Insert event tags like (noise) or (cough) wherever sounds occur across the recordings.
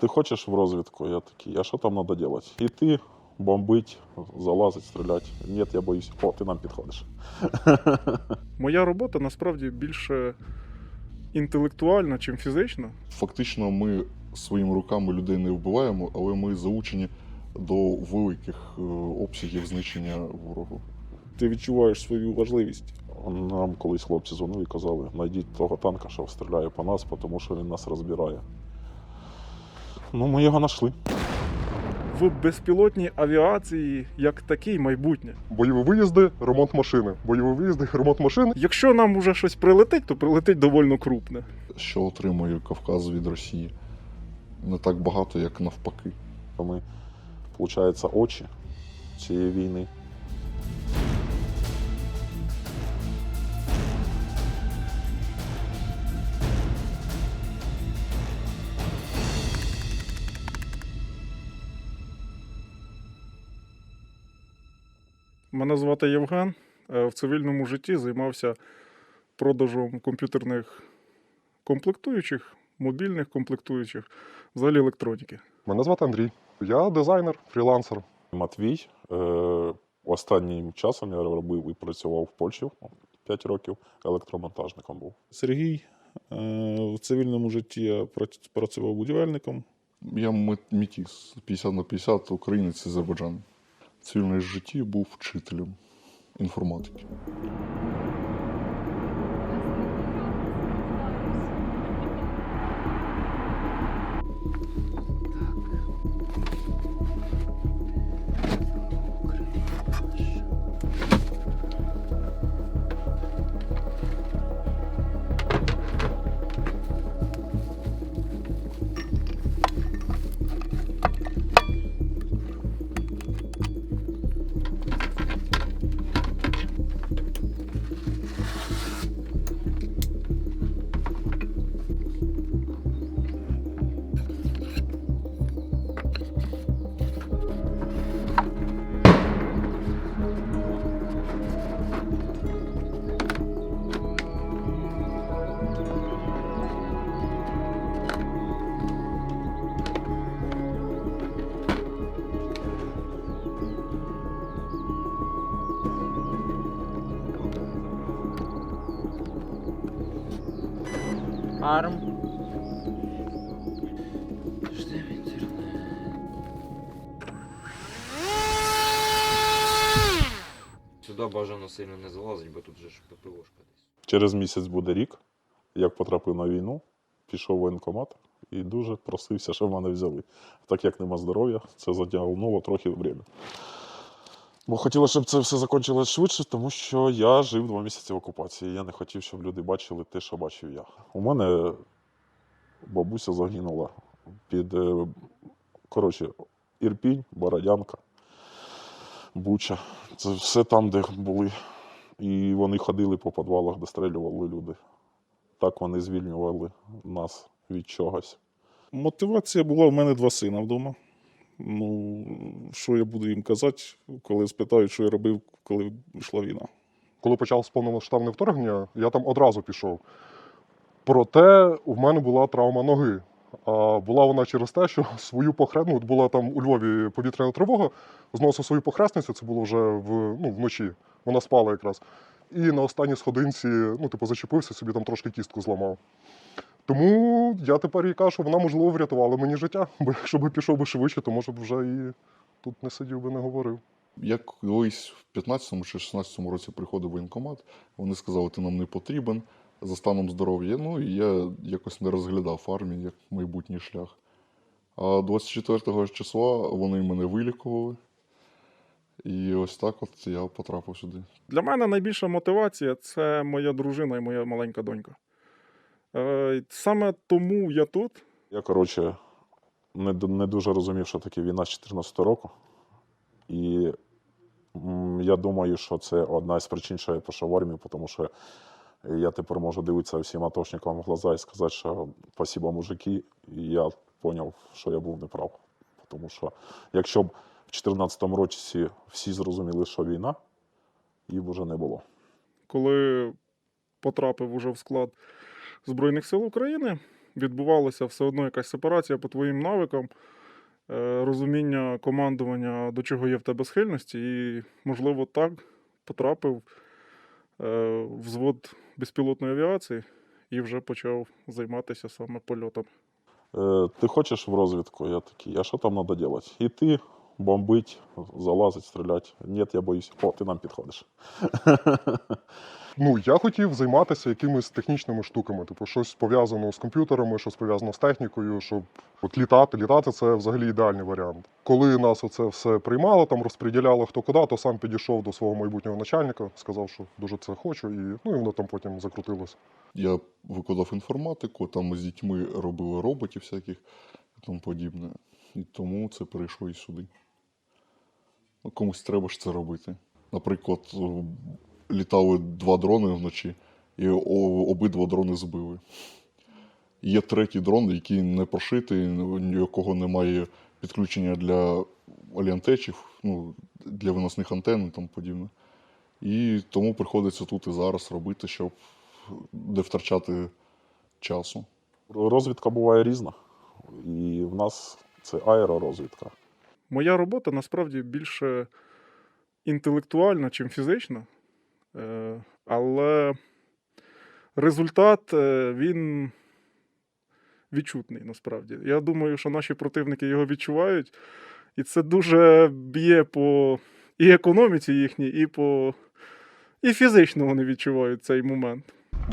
Ти хочеш в розвідку? Я такий, а що там треба робити? Іти, бомбить, залазить, стріляти. Ні, я боюсь. О, ти нам підходиш. (laughs) Моя робота насправді більше інтелектуальна, чим фізична. Фактично, ми своїми руками людей не вбиваємо, але ми заучені до великих е, обсягів знищення ворогу. Ти відчуваєш свою важливість. Нам колись хлопці дзвонили і казали, знайдіть того танка, що стріляє по нас, тому що він нас розбирає. Ну, ми його знайшли. В безпілотній авіації як такий майбутнє. Бойові виїзди, ремонт машини. Бойові виїзди, ремонт машини. Якщо нам уже щось прилетить, то прилетить доволі крупне. Що отримує Кавказ від Росії? Не так багато, як навпаки. Ми, виходить, очі цієї війни. Мене звати Євген. Е, В цивільному житті займався продажем комп'ютерних комплектуючих, мобільних комплектуючих, взагалі електроніки. Мене звати Андрій. Я дизайнер, фрілансер. Матвій. Е, останнім часом я робив і працював в Польщі 5 років, електромонтажником був. Сергій е, в цивільному житті я працював будівельником. Я мет- метіс 50 на 50, українець з Азербайджану. В цивільному житті був вчителем інформатики. Сильно не залазить, бо тут же ж ППОшка десь. Через місяць буде рік, як потрапив на війну, пішов в воєнкомат і дуже просився, щоб мене взяли. Так як нема здоров'я, це затягнуло трохи время. Бо хотілося, щоб це все закінчилось швидше, тому що я жив два місяці в окупації. Я не хотів, щоб люди бачили те, що бачив я. У мене бабуся загинула під е, коротше, Ірпінь, Бородянка, Буча. Це все там, де були. І вони ходили по підвалах, дострелювали люди. Так вони звільнювали нас від чогось. Мотивація була в мене два сина вдома. Ну, що я буду їм казати, коли спитають, що я робив, коли йшла війна. Коли почав повномасштабне вторгнення, я там одразу пішов. Проте в мене була травма ноги. А була вона через те, що (laughs) свою похресну, була там у Львові повітряна тривога, зносив свою похресницю, це було вже в, ну, вночі. Вона спала якраз. І на останній сходинці, ну, типу, зачепився, собі там трошки кістку зламав. Тому я тепер їй кажу, що вона, можливо, врятувала мені життя, (laughs) бо якщо б пішов би швидше, то може б вже і тут не сидів би, не говорив. Я колись в 15-му чи 16-му році приходив воєнкомат, вони сказали, ти нам не потрібен за станом здоров'я. Ну і я якось не розглядав армію як майбутній шлях. А 24 числа вони мене вилікували. І ось так от я потрапив сюди. Для мене найбільша мотивація це моя дружина і моя маленька донька. Е, Саме тому я тут. Я, коротше, не, не дуже розумів, що таке війна з 14 року. І я думаю, що це одна з причин, що я пішов в армію, тому що я тепер можу дивитися всім атошникам в глаза і сказати, що спасибо, мужики. І я зрозумів, що я був неправ. Тому що якщо б в 2014 році всі зрозуміли, що війна, її б вже не було. коли потрапив уже в склад Збройних сил України, відбувалася все одно якась сепарація по твоїм навикам, е, розуміння командування, до чого є в тебе схильності, і, можливо, так потрапив взвод безпілотної авіації і вже почав займатися саме польотом. Е, ти хочеш в розвідку? Я такий, а що там треба робити? Іти, бомбить, залазить, стріляти. Ні, я боюсь. О, ти нам підходиш. (laughs) Ну, я хотів займатися якимись технічними штуками, типу щось пов'язане з комп'ютерами, щось пов'язане з технікою, щоб от літати. Літати це взагалі ідеальний варіант. Коли нас оце все приймало, там розподіляли хто куди, то сам підійшов до свого майбутнього начальника, сказав, що дуже це хочу, і ну і воно там потім закрутилося. Я викладав інформатику, там ми з дітьми робили роботів всяких і тому подібне. І тому це перейшло і сюди. Ну, комусь треба ж це робити. Наприклад, літали два дрони вночі, і обидва дрони збили. Є третій дрон, який не прошитий, ні у якого немає підключення для аліантечів, ну, для виносних антенн і тому подібне. І тому приходиться тут і зараз робити, щоб не втрачати часу. Розвідка буває різна. І в нас це аеророзвідка. Моя робота насправді більше інтелектуальна, чим фізична. Е, Але результат е, він відчутний насправді. Я думаю, що наші противники його відчувають, і це дуже б'є по і економіці їхній, і по. І фізично вони відчувають цей момент.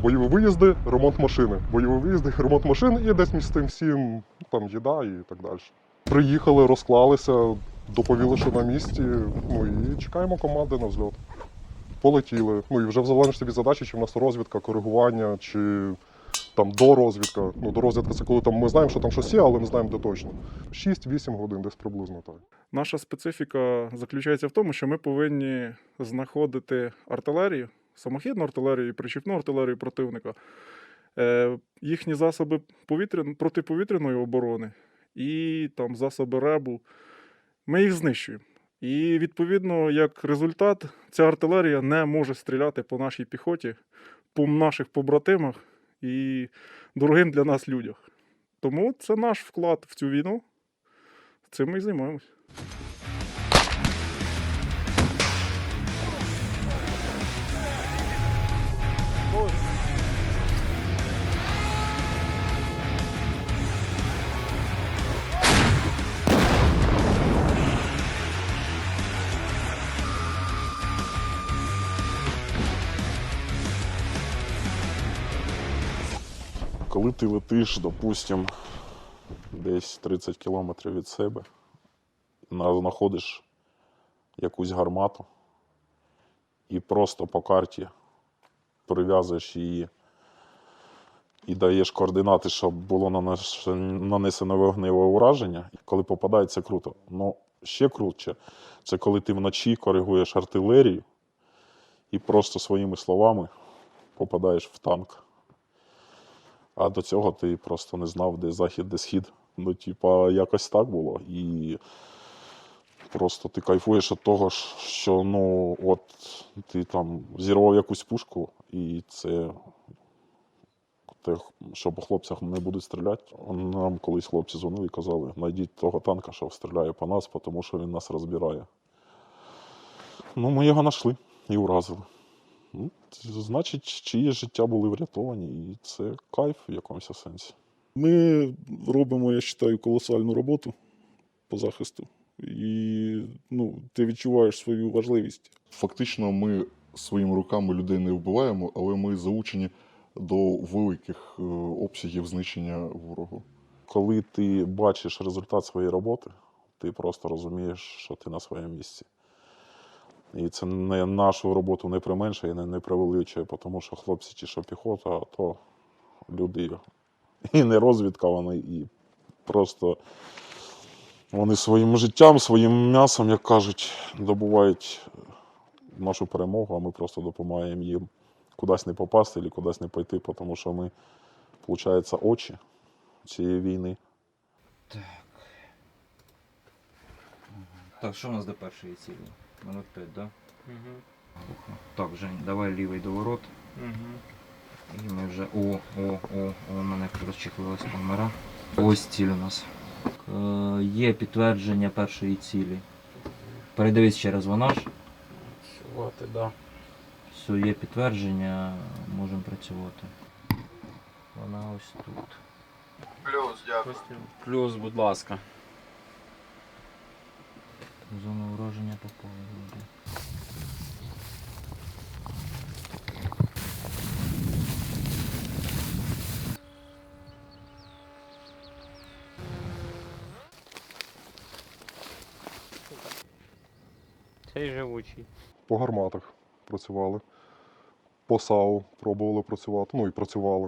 Бойові виїзди, ремонт машини. Бойові виїзди, ремонт машин і десь між тим всім там їда і так далі. Приїхали, розклалися, доповіли, що на місці. Ну і чекаємо команди на взльот. Полетіли. Ну і вже в залежності від задачі, чи в нас розвідка, коригування, чи там дорозвідка. Ну, дорозвідка це коли там ми знаємо, що там щось є, але не знаємо де точно. 6-8 годин, десь приблизно так. Наша специфіка заключається в тому, що ми повинні знаходити артилерію, самохідну артилерію і причіпну артилерію противника, е, їхні засоби повітря... протиповітряної оборони і там засоби РЕБу. Ми їх знищуємо. І відповідно, як результат, ця артилерія не може стріляти по нашій піхоті, по наших побратимах і дорогим для нас людях. Тому це наш вклад в цю війну. Цим ми і займаємось. Коли ти летиш, допустим, десь 30 кілометрів від себе, знаходиш якусь гармату і просто по карті прив'язуєш її і даєш координати, щоб було нанесено вогневе ураження. Коли попадає, це круто. Ну, ще круче, це коли ти вночі коригуєш артилерію і просто своїми словами попадаєш в танк. А до цього ти просто не знав, де захід, де схід. Ну, типа, якось так було. І просто ти кайфуєш від того, що ну, от ти там зірвав якусь пушку, і це те, що по хлопцях не будуть стріляти. Нам колись хлопці дзвонили і казали, знайдіть того танка, що стріляє по нас, тому що він нас розбирає. Ну, ми його знайшли і уразили. Ну, значить, чиї життя були врятовані, і це кайф в якомусь сенсі. Ми робимо, я вважаю, колосальну роботу по захисту. І ну, ти відчуваєш свою важливість. Фактично, ми своїми руками людей не вбиваємо, але ми заучені до великих е, обсягів знищення ворогу. Коли ти бачиш результат своєї роботи, ти просто розумієш, що ти на своєму місці. І це не нашу роботу не применшує, не, не привеличує, тому що хлопці, ті, що піхота, то люди і не розвідка, вони і просто вони своїм життям, своїм м'ясом, як кажуть, добувають нашу перемогу, а ми просто допомагаємо їм кудись не попасти або кудись не пойти, тому що ми, виходить, очі цієї війни. Так, що у нас до першої цілі? Минут 5, да? Так, Жень, давай лівий доворот. І ми вже. О, о, о, о, у мене розчехлилась камера. Ось ціль у нас. Е, є підтвердження першої цілі. Передивись ще раз вона ж. Працювати, да. Все, є підтвердження, можемо працювати. Вона ось тут. Плюс, будь ласка. Зону ураження попали. вроді. Цей живучий. По гарматах працювали, по САУ пробували працювати, ну і працювали.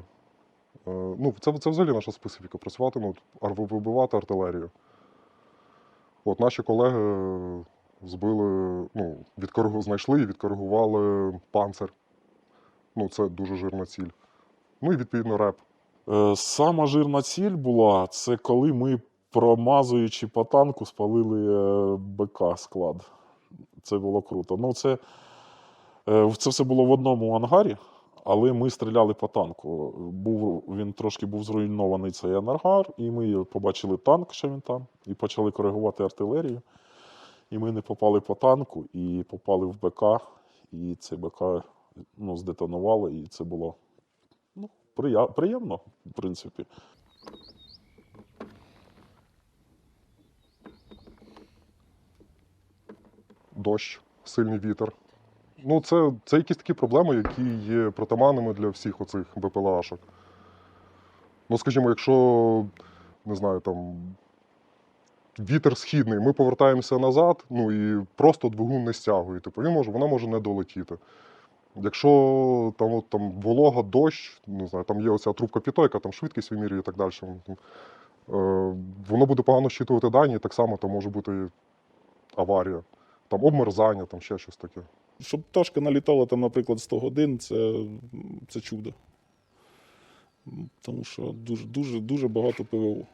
Е, Ну, це, це взагалі наша специфіка працювати, ну, ар- вибивати артилерію. От наші колеги збили, ну, відкоригу, знайшли і відкоригували панцир. Ну, це дуже жирна ціль. Ну і відповідно реп. Е, Сама жирна ціль була це коли ми, промазуючи по танку, спалили е, БК склад. Це було круто. Ну, це, е, це все було в одному ангарі, але ми стріляли по танку. Був, він трошки був зруйнований цей ангар, і ми побачили танк, що він там, і почали коригувати артилерію. І ми не попали по танку, і попали в БК, і цей БК ну, здетонувало, і це було ну, приємно, в принципі. дощ, сильний вітер. Ну, це, це якісь такі проблеми, які є притаманними для всіх оцих БПЛАшок. Ну, скажімо, якщо, не знаю, там вітер східний, ми повертаємося назад, ну і просто двигун не стягує. Типу, він може, вона може не долетіти. Якщо там, от, там волога, дощ, не знаю, там є оця трубка піто, яка там швидкість вимірює і так далі. Е, воно буде погано щитувати дані, так само там може бути аварія там обмерзання, там ще щось таке. Щоб пташка налітала там, наприклад, 100 годин, це, це чудо. Тому що дуже, дуже, дуже багато ПВО.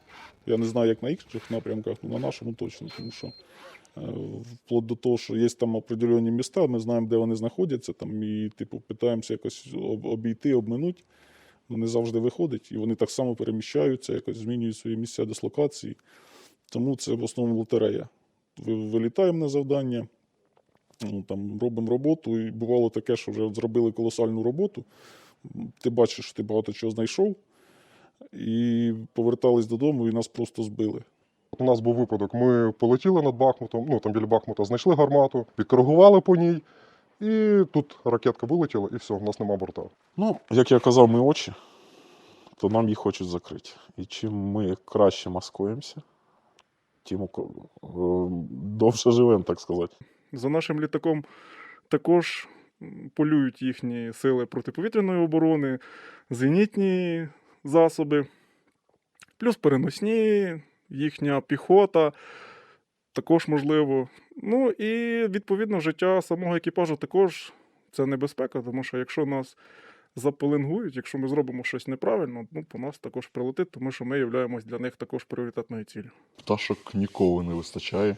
Я не знаю, як на інших напрямках, але на нашому точно. Тому що е, вплоть до того, що є там определені міста, ми знаємо, де вони знаходяться, там, і типу, питаємося якось обійти, обминути. Ну, не завжди виходить, і вони так само переміщаються, якось змінюють свої місця дислокації. Тому це в основному лотерея. Вилітаємо на завдання, ну, там, робимо роботу, і бувало таке, що вже зробили колосальну роботу. Ти бачиш, що ти багато чого знайшов, і повертались додому, і нас просто збили. У нас був випадок, ми полетіли над Бахмутом, ну там біля Бахмута знайшли гармату, підкоригували по ній, і тут ракетка вилетіла, і все, у нас нема борта. Ну, як я казав, ми очі, то нам їх хочуть закрити. І чим ми краще маскуємося, тим е, довше живемо, так сказати. За нашим літаком також полюють їхні сили протиповітряної оборони, зенітні засоби, плюс переносні, їхня піхота також можливо. Ну і відповідно життя самого екіпажу також це небезпека, тому що якщо нас запеленгують, якщо ми зробимо щось неправильно, ну по нас також прилетить, тому що ми являємось для них також пріоритетною ціллю. Пташок ніколи не вистачає.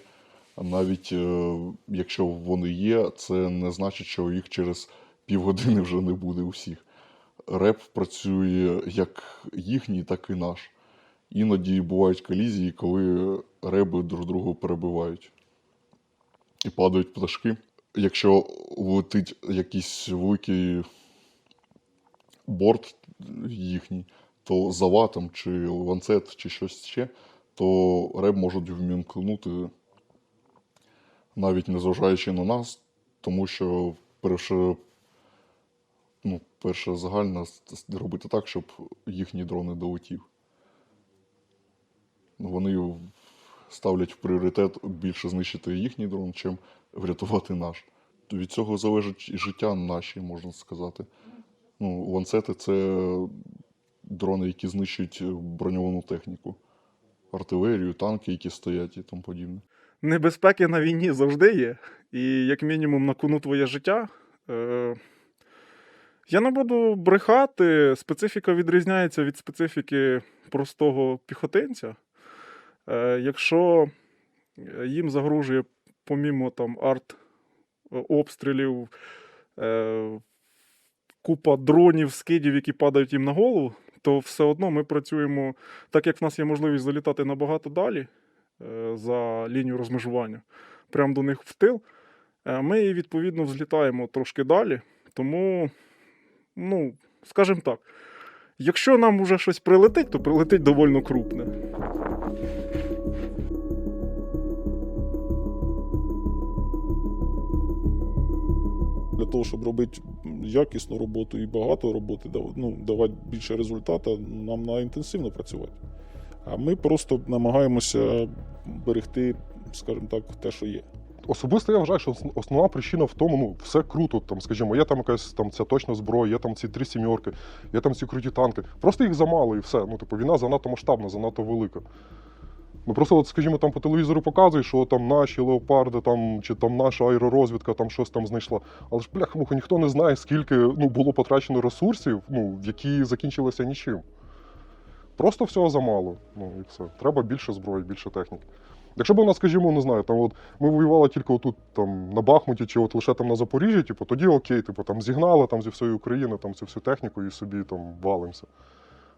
Навіть е, якщо вони є, це не значить, що їх через півгодини вже не буде усіх. Реп працює як їхній, так і наш. Іноді бувають колізії, коли реби друг другу перебивають і падають пташки. Якщо летить якийсь великий борт їхній, то за ватом чи ланцет, чи щось ще, то реб можуть вмімкнути, навіть незважаючи на нас, тому що перше, ну, перше загальне робити так, щоб їхній дрон не долетів. Вони ставлять в пріоритет більше знищити їхній дрон, чим врятувати наш. Від цього залежить і життя наші, можна сказати. Ну, ланцети це дрони, які знищують броньовану техніку, артилерію, танки, які стоять і тому подібне. Небезпеки на війні завжди є. І як мінімум на кону твоє життя. Е, я не буду брехати, специфіка відрізняється від специфіки простого піхотинця. Е, якщо їм загрожує, помімо там арт е, обстрілів, е, купа дронів, скидів, які падають їм на голову, то все одно ми працюємо, так як в нас є можливість залітати набагато далі е, за лінію розмежування, прямо до них в тил. е, Ми відповідно взлітаємо трошки далі. Тому, ну, скажімо так, якщо нам вже щось прилетить, то прилетить довольно крупне. Для того, щоб робити якісну роботу і багато роботи, ну, давати більше результату, нам треба інтенсивно працювати. А ми просто намагаємося берегти, скажімо так, те, що є. Особисто я вважаю, що основна причина в тому, ну, все круто. Там, скажімо, є там якась там ця точна зброя, є там ці три сімерки, є там ці круті танки. Просто їх замало і все. Ну, типу, війна занадто масштабна, занадто велика. Ну просто, от, скажімо, там по телевізору показують, що там наші леопарди, там, чи там наша аеророзвідка там щось там знайшла. Але ж бляха муха, ніхто не знає, скільки ну, було потрачено ресурсів, ну, які закінчилися нічим. Просто всього замало. Ну і все. Треба більше зброї, більше техніки. Якщо б у нас, скажімо, не знаю, там от ми воювали тільки отут там на Бахмуті чи от лише там на Запоріжжі, типу, тоді окей, типу, там зігнали там зі всієї України там цю всю техніку і собі там валимося.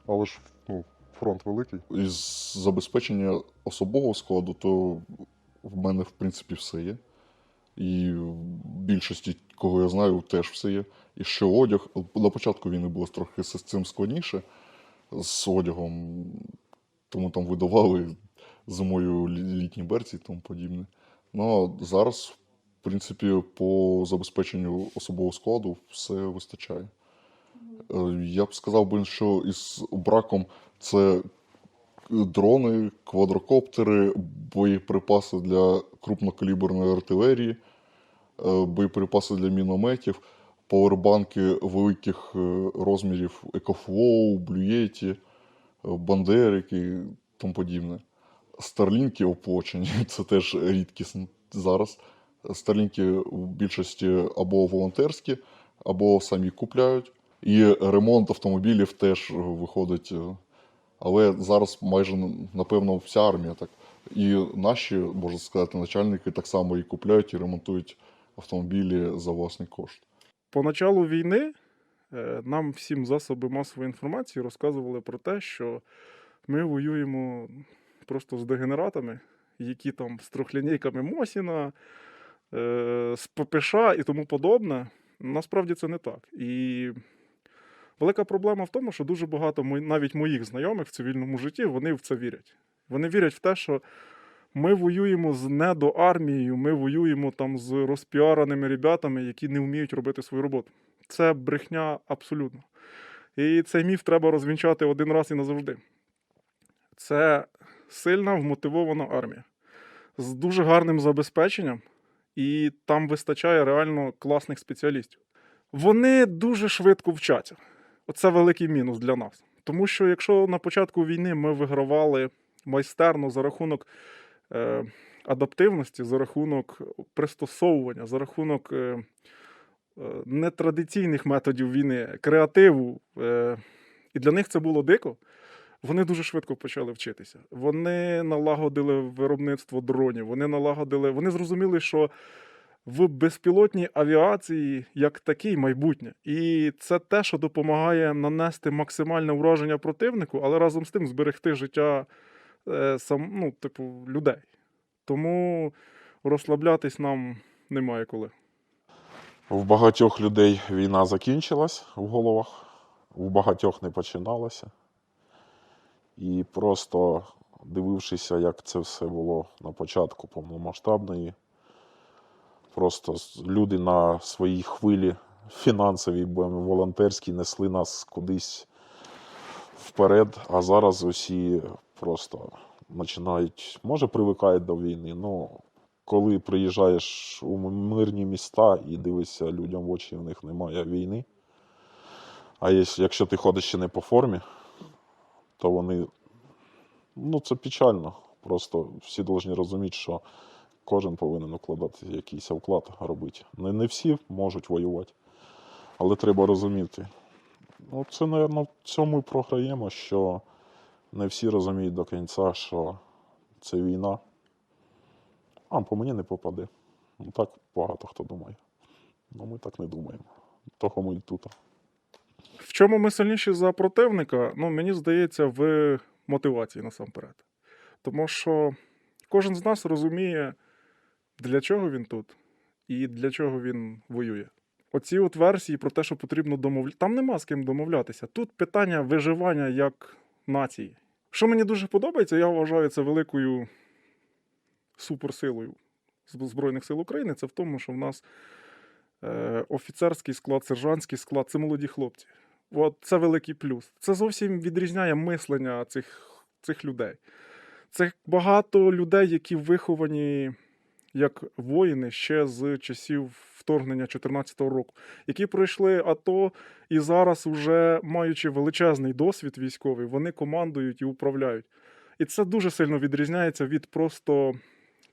Але ж ну, фронт великий. Із забезпечення особового складу, то в мене, в принципі, все є. І в більшості, кого я знаю, теж все є. І ще одяг. На початку війни було трохи з цим складніше з одягом, тому там видавали зимою літні берці і тому подібне. Ну а зараз, в принципі, по забезпеченню особового складу все вистачає. Е, Я б сказав би, що із браком це дрони, квадрокоптери, боєприпаси для крупнокаліберної артилерії, е, боєприпаси для мінометів, павербанки великих е, розмірів Екофлоу, Блюєті, е, Бандерики і тому подібне. Старлінки оплачені, (laughs) це теж рідкісно зараз. Старлінки в більшості або волонтерські, або самі купляють. І ремонт автомобілів теж виходить. е, Але зараз майже напевно вся армія так. І наші, можна сказати, начальники так само і купляють і ремонтують автомобілі за власний кошт. Поначалу війни е, нам всім засоби масової інформації розказували про те, що ми воюємо просто з дегенератами, які там з трьохлінійками Мосіна, е, з ППШ і тому подобне. Насправді це не так. І велика проблема в тому, що дуже багато навіть моїх знайомих в цивільному житті вони в це вірять. Вони вірять в те, що ми воюємо з недоармією, ми воюємо там з розпіараними ребятами, які не вміють робити свою роботу. Це брехня абсолютно. І цей міф треба розвінчати один раз і назавжди. Це сильна вмотивована армія з дуже гарним забезпеченням, і там вистачає реально класних спеціалістів. Вони дуже швидко вчаться. Оце великий мінус для нас. Тому що якщо на початку війни ми вигравали майстерно за рахунок адаптивності, за рахунок пристосовування, за рахунок е, е, нетрадиційних методів війни, креативу, е, і для них це було дико. Вони дуже швидко почали вчитися. Вони налагодили виробництво дронів. Вони налагодили, вони зрозуміли, що в безпілотній авіації як такий майбутнє. І це те, що допомагає нанести максимальне враження противнику, але разом з тим зберегти життя е, сам, ну, типу, людей. Тому розслаблятись нам немає коли. В багатьох людей війна закінчилась в головах, у багатьох не починалася. І просто дивившися, як це все було на початку повномасштабної, просто люди на своїй хвилі фінансовій, волонтерській несли нас кудись вперед, а зараз усі просто починають, може, привикають до війни, ну коли приїжджаєш у мирні міста і дивишся людям в очі, в них немає війни. А якщо ти ходиш ще не по формі, то вони. Ну, це печально. Просто всі повинні розуміти, що кожен повинен укладати якийсь вклад робити. Не, не всі можуть воювати, але треба розуміти. Ну, це, мабуть, в цьому і програємо, що не всі розуміють до кінця, що це війна. А, по мені не попаде. Ну так багато хто думає. Ну ми так не думаємо. Того ми і тут. В чому ми сильніші за противника? Ну, мені здається, в мотивації насамперед. Тому що кожен з нас розуміє, для чого він тут і для чого він воює. Оці от версії про те, що потрібно домовлятися. Там нема з ким домовлятися. Тут питання виживання як нації. Що мені дуже подобається, я вважаю це великою суперсилою Зб- Збройних сил України. Це в тому, що в нас е, офіцерський склад, сержантський склад це молоді хлопці. От це великий плюс. Це зовсім відрізняє мислення цих, цих людей. Це багато людей, які виховані як воїни ще з часів вторгнення 2014 року, які пройшли АТО і зараз, уже маючи величезний досвід військовий, вони командують і управляють. І це дуже сильно відрізняється від просто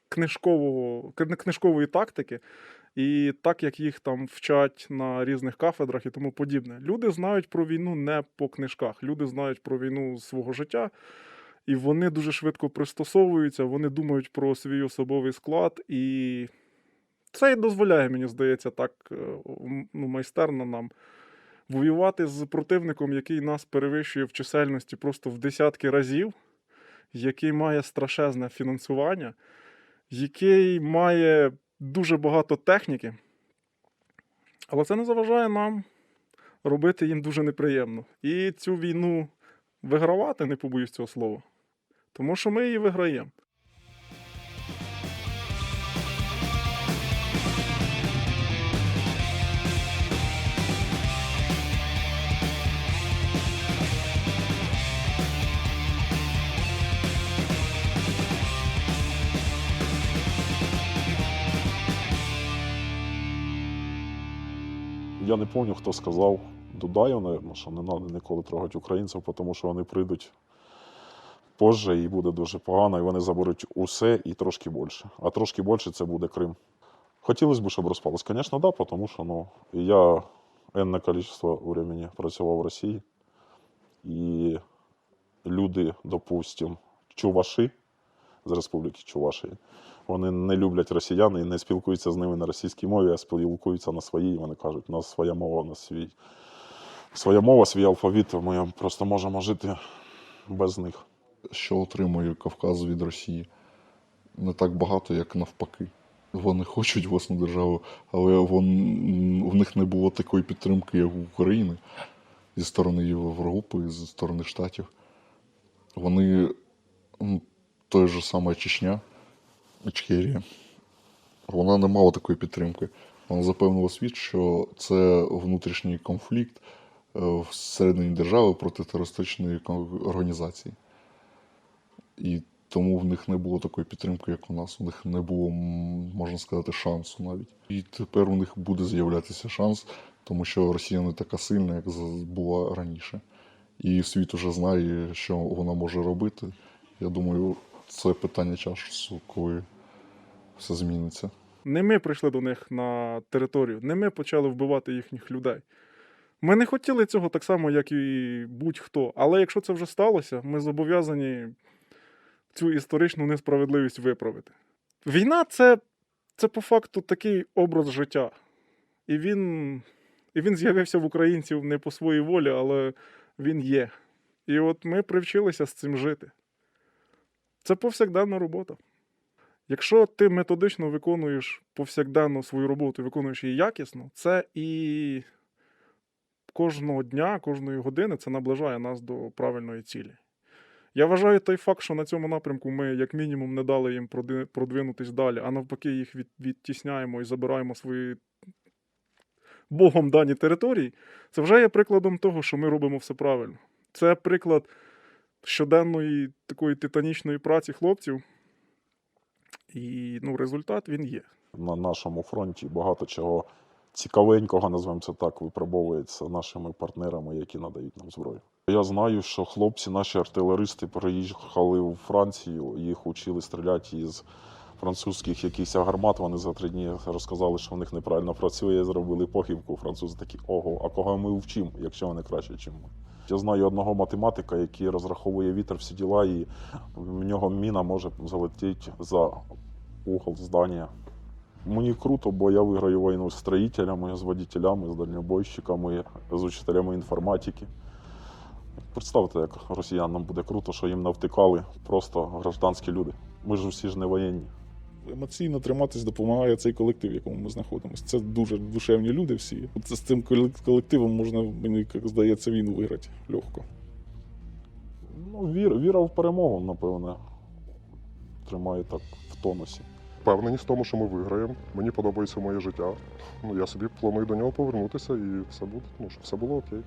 книжкового, книжкової тактики, і так як їх там вчать на різних кафедрах і тому подібне. Люди знають про війну не по книжках, люди знають про війну з свого життя, і вони дуже швидко пристосовуються, вони думають про свій особовий склад, і це і дозволяє, мені здається, так е, ну, майстерно нам воювати з противником, який нас перевищує в чисельності просто в десятки разів, який має страшезне фінансування, який має дуже багато техніки. Але це не заважає нам робити їм дуже неприємно. І цю війну вигравати, не побоюсь цього слова. Тому що ми її виграємо. Я не пам'ятаю, хто сказав Дудаєв, напевно, що не треба ніколи трогати українців, тому що вони прийдуть позже і буде дуже погано, і вони заберуть усе і трошки більше. А трошки більше це буде Крим. Хотілося б, щоб розпалось. Звісно, так, да, тому що ну, я енне кількість времени працював в Росії, і люди, допустим, чуваші з Республіки Чувашії, вони не люблять росіян і не спілкуються з ними на російській мові, а спілкуються на своїй. І Вони кажуть, у нас своя мова, у нас свій, своя мова, свій алфавіт, ми просто можемо жити без них. Що отримує Кавказ від Росії? Не так багато, як навпаки. Вони хочуть власну державу, але вон, в них не було такої підтримки, як у України зі сторони Європи, зі сторони Штатів. Вони ну, той же саме Чечня, Ічкерія, вона не мала такої підтримки. Вона запевнила світ, що це внутрішній конфлікт е, всередині держави проти терористичної організації. І тому в них не було такої підтримки, як у нас. У них не було, можна сказати, шансу навіть. І тепер у них буде з'являтися шанс, тому що Росія не така сильна, як була раніше. І світ уже знає, що вона може робити. Я думаю, це питання часу, коли все зміниться. Не ми прийшли до них на територію, не ми почали вбивати їхніх людей. Ми не хотіли цього так само, як і будь-хто. Але якщо це вже сталося, ми зобов'язані цю історичну несправедливість виправити. Війна це, це по факту такий образ життя. І він, і він з'явився в українців не по своїй волі, але він є. І от ми привчилися з цим жити. Це повсякденна робота. Якщо ти методично виконуєш повсякденно свою роботу, виконуєш її якісно, це і кожного дня, кожної години це наближає нас до правильної цілі. Я вважаю той факт, що на цьому напрямку ми, як мінімум, не дали їм продвинутись далі, а навпаки, їх відтісняємо і забираємо свої Богом дані території, це вже є прикладом того, що ми робимо все правильно. Це приклад щоденної такої титанічної праці хлопців. І ну, результат він є. На нашому фронті багато чого цікавенького, називаємо це так, випробовується нашими партнерами, які надають нам зброю. Я знаю, що хлопці, наші артилеристи, приїхали у Францію, їх учили стріляти із французьких якихось гармат. Вони за три дні розказали, що в них неправильно працює, зробили похибку. Французи такі, ого, а кого ми вчимо, якщо вони краще, ніж ми. Я знаю одного математика, який розраховує вітер всі діла, і в нього міна може залетіти за угол здання Мені круто, бо я виграю війну з строїтелями, з водителями, з дальнобойщиками, з учителями інформатики. Представте, як росіянам буде круто, що їм навтикали просто гражданські люди. Ми ж всі ж не воєнні. Емоційно триматись допомагає цей колектив, в якому ми знаходимося. Це дуже душевні люди всі. От з цим колективом можна, мені як здається, війну виграти легко. Ну, вір, віра в перемогу, напевне, тримає так в тонусі. Впевненість в тому, що ми виграємо. Мені подобається моє життя. Ну, я собі планую до нього повернутися і все буде, ну, щоб все було окей.